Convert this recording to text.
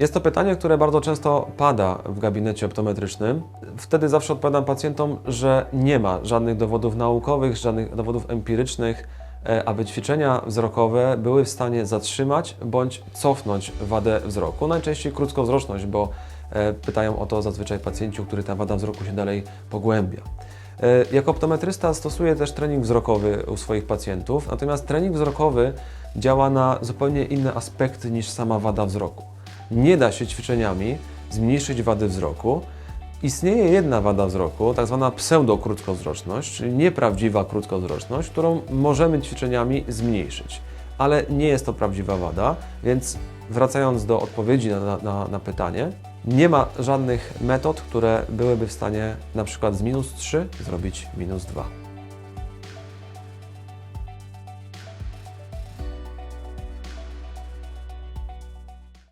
Jest to pytanie, które bardzo często pada w gabinecie optometrycznym. Wtedy zawsze odpowiadam pacjentom, że nie ma żadnych dowodów naukowych, żadnych dowodów empirycznych, e, aby ćwiczenia wzrokowe były w stanie zatrzymać bądź cofnąć wadę wzroku. Najczęściej krótkowzroczność, bo e, pytają o to zazwyczaj pacjenci, u których ta wada wzroku się dalej pogłębia. E, Jako optometrysta stosuję też trening wzrokowy u swoich pacjentów, natomiast trening wzrokowy działa na zupełnie inne aspekty niż sama wada wzroku. Nie da się ćwiczeniami zmniejszyć wady wzroku. Istnieje jedna wada wzroku, tak zwana pseudokrótkowzroczność, czyli nieprawdziwa krótkowzroczność, którą możemy ćwiczeniami zmniejszyć. Ale nie jest to prawdziwa wada, więc wracając do odpowiedzi na, na, na pytanie, nie ma żadnych metod, które byłyby w stanie na przykład z minus 3 zrobić minus 2.